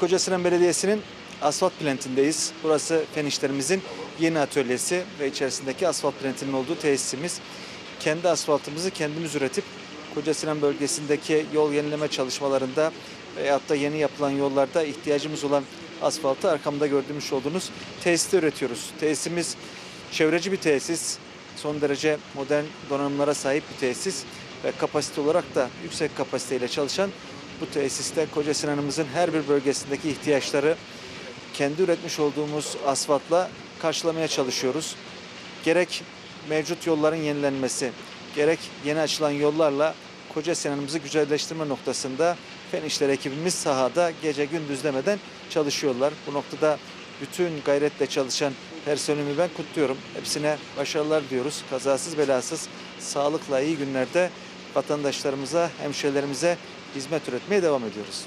Kocasinan Belediyesi'nin asfalt plantindeyiz. Burası fen işlerimizin yeni atölyesi ve içerisindeki asfalt plantinin olduğu tesisimiz. Kendi asfaltımızı kendimiz üretip Kocasinan bölgesindeki yol yenileme çalışmalarında veyahut da yeni yapılan yollarda ihtiyacımız olan asfaltı arkamda gördüğümüz olduğunuz tesiste üretiyoruz. Tesisimiz çevreci bir tesis, son derece modern donanımlara sahip bir tesis ve kapasite olarak da yüksek kapasiteyle çalışan bu tesiste Koca Sinan'ımızın her bir bölgesindeki ihtiyaçları kendi üretmiş olduğumuz asfaltla karşılamaya çalışıyoruz. Gerek mevcut yolların yenilenmesi, gerek yeni açılan yollarla Koca Sinan'ımızı güzelleştirme noktasında fen işler ekibimiz sahada gece gündüz demeden çalışıyorlar. Bu noktada bütün gayretle çalışan personelimi ben kutluyorum. Hepsine başarılar diyoruz. Kazasız belasız, sağlıkla iyi günlerde vatandaşlarımıza, hemşehrilerimize hizmet üretmeye devam ediyoruz.